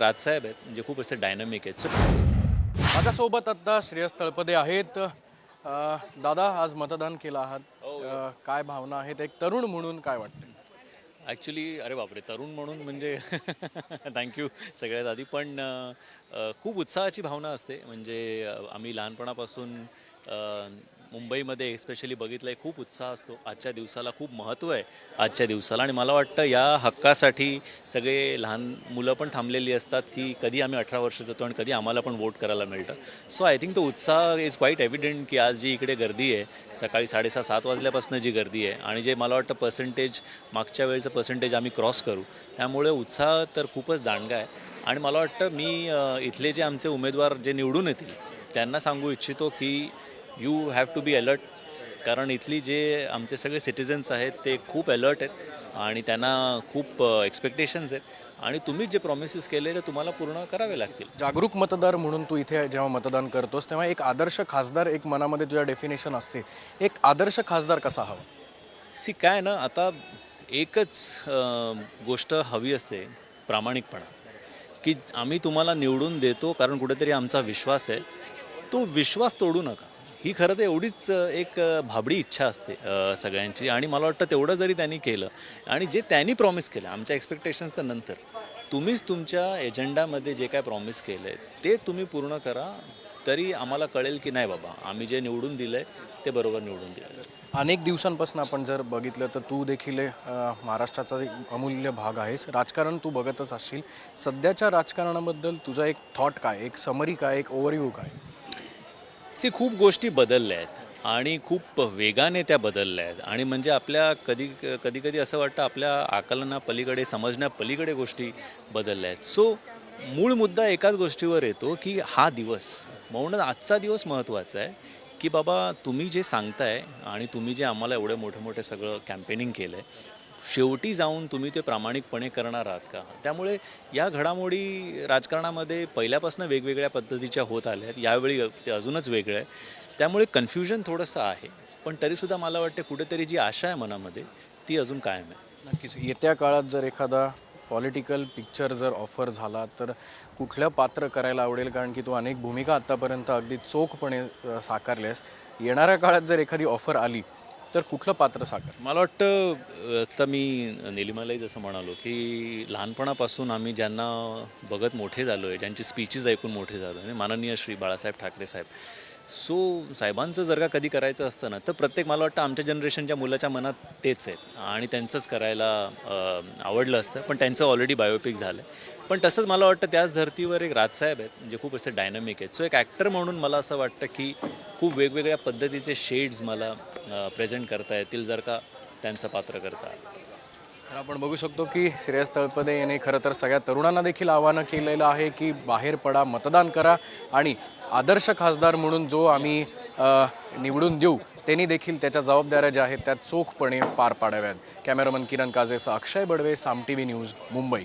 राजसाहेब आहेत म्हणजे खूप असे डायनामिक आहेत. माझ्यासोबत आता श्रेयस तळपदे आहेत. अ, दादा आज मतदान केलं आहात. अ, काय भावना आहेत? एक तरुण म्हणून काय वाटतं? ॲक्च्युली अरे बापरे तरुण म्हणून म्हणजे थँक्यू सगळ्यात आधी. पण अ, अ, खूप उत्साहाची भावना असते. म्हणजे अ, आम्ही लहानपणापासून अ, मुंबईमध्ये स्पेशली बघितलं आहे खूप उत्साह असतो. आजच्या दिवसाला खूप महत्त्व आहे आजच्या दिवसाला. आणि मला वाटतं या हक्कासाठी सगळे लहान मुलं पण थांबलेली असतात की कधी आम्ही अठरा वर्ष जातो आणि कधी आम्हाला पण वोट करायला मिळतं. सो आय थिंक तो उत्साह इज क्वाईट एव्हिडंट की आज जी इकडे गर्दी आहे सकाळी साडेसहा सात वाजल्यापासून जी गर्दी आहे आणि जे मला वाटतं पर्सेंटेज मागच्या वेळेचं पर्सेंटेज आम्ही क्रॉस करू. त्यामुळे उत्साह तर खूपच दांडगा आहे. आणि मला वाटतं मी इथले जे आमचे उमेदवार जे निवडून येतील त्यांना सांगू इच्छितो की you have to be alert कारण इथली जे आमचे सगळे सिटिझन्स आहेत ते खूप अलर्ट आहेत आणि त्यांना खूप एक्सपेक्टेशन्स आहेत. आणि तुम्ही जे प्रॉमिसेस केले ते तुम्हाला पूर्ण करावे लागतील. जागरूक मतदार म्हणून तू इथे जेव्हा मतदान करतोस तेव्हा एक आदर्श खासदार एक मनामध्ये तुझ्या डेफिनेशन असते. एक आदर्श खासदार कसा हवा? सी काय ना आता एकच गोष्ट हवी असते प्रामाणिकपणा. की आम्ही तुम्हाला निवडून देतो कारण कुठेतरी आमचा विश्वास आहे. तो विश्वास तोडू नका. ही खरं तर एवढीच एक भाबडी इच्छा असते सगळ्यांची. आणि मला वाटतं तेवढं जरी त्यांनी केलं आणि जे त्यांनी प्रॉमिस केलं आमच्या एक्सपेक्टेशन्सच्या नंतर तुम्हीच तुमच्या एजेंडामध्ये जे काय प्रॉमिस केलं आहे ते तुम्ही पूर्ण करा तरी आम्हाला कळेल की नाही बाबा आम्ही जे निवडून दिलं आहे ते बरोबर निवडून दिलं अनेक दिवसांपासून आपण जर बघितलं तर तू देखील महाराष्ट्राचा एक अमूल्य भाग आहेस. राजकारण तू बघतच असशील. सध्याच्या राजकारणाबद्दल तुझा एक थॉट काय? एक समरी काय? एक ओव्हरव्ह्यू काय? सी खूप गोष्टी बदलल्या आहेत. आणि खूप वेगाने त्या बदलल्या आहेत. आणि म्हणजे आपल्या कधी कधी कधी असं वाटतं आपल्या आकलना पलीकडे समजण्या पलीकडे गोष्टी बदलल्या आहेत. सो मूळ मुद्दा एकाच गोष्टीवर येतो की हा दिवस म्हणून आजचा दिवस महत्त्वाचा आहे की बाबा तुम्ही जे सांगताय आणि तुम्ही जे आम्हाला एवढं मोठे मोठे सगळं कॅम्पेनिंग केलं आहे शेवटी जाऊन तुम्ही ते प्रामाणिकपणे करणार आहात का? त्यामुळे या घडामोडी राजकारणामध्ये पहिल्यापासून वेगवेगळ्या पद्धतीच्या होत आल्या आहेत यावेळी ते अजूनच वेगळं आहे. त्यामुळे कन्फ्युजन थोडंसं आहे पण तरीसुद्धा मला वाटते कुठेतरी जी आशा आहे मनामध्ये ती अजून कायम आहे. नक्कीच. येत्या काळात जर एखादा पॉलिटिकल पिक्चर जर ऑफर झाला तर कुठलं पात्र करायला आवडेल? कारण की तू अनेक भूमिका आत्तापर्यंत अगदी चोखपणे साकारल्यास येणाऱ्या काळात जर एखादी ऑफर आली तर कुठलं पात्र साकार मला वाटतं आता मी निलिमालाही जसं म्हणालो की लहानपणापासून आम्ही ज्यांना बघत मोठे झालो आहे ज्यांची स्पीचेस ऐकून मोठे झालो आहे म्हणजे माननीय श्री बाळासाहेब ठाकरे साहेब. सो साहेबांचं जर का कधी करायचं असतं ना तर प्रत्येक मला वाटतं आमच्या जनरेशनच्या मुलाच्या मनात तेच आहेत आणि त्यांचंच करायला आवडलं असतं पण त्यांचं ऑलरेडी बायोपिक झालं आहे पण तसंच मला वाटतं त्याच धर्तीवर एक राजसाहेब आहेत जे खूप असे डायनामिक आहेत. सो एक ॲक्टर म्हणून मला असं वाटतं की खूप वेगवेगळ्या पद्धतीचे शेड्स मला प्रेझेंट करता येतील जर का त्यांचं पात्र करता. तर आपण बघू शकतो की श्रेयस तळपदे यांनी खरं तर सगळ्या तरुणांना देखील आवाहन केलेलं आहे की बाहेर पडा मतदान करा आणि आदर्श खासदार म्हणून जो आम्ही निवडून देऊ त्यांनी देखील त्याच्या जबाबदाऱ्या ज्या आहेत त्या चोखपणे पार पाडाव्यात. Cameraman Kiran काजेसह Akshay Badve Saam T V news Mumbai.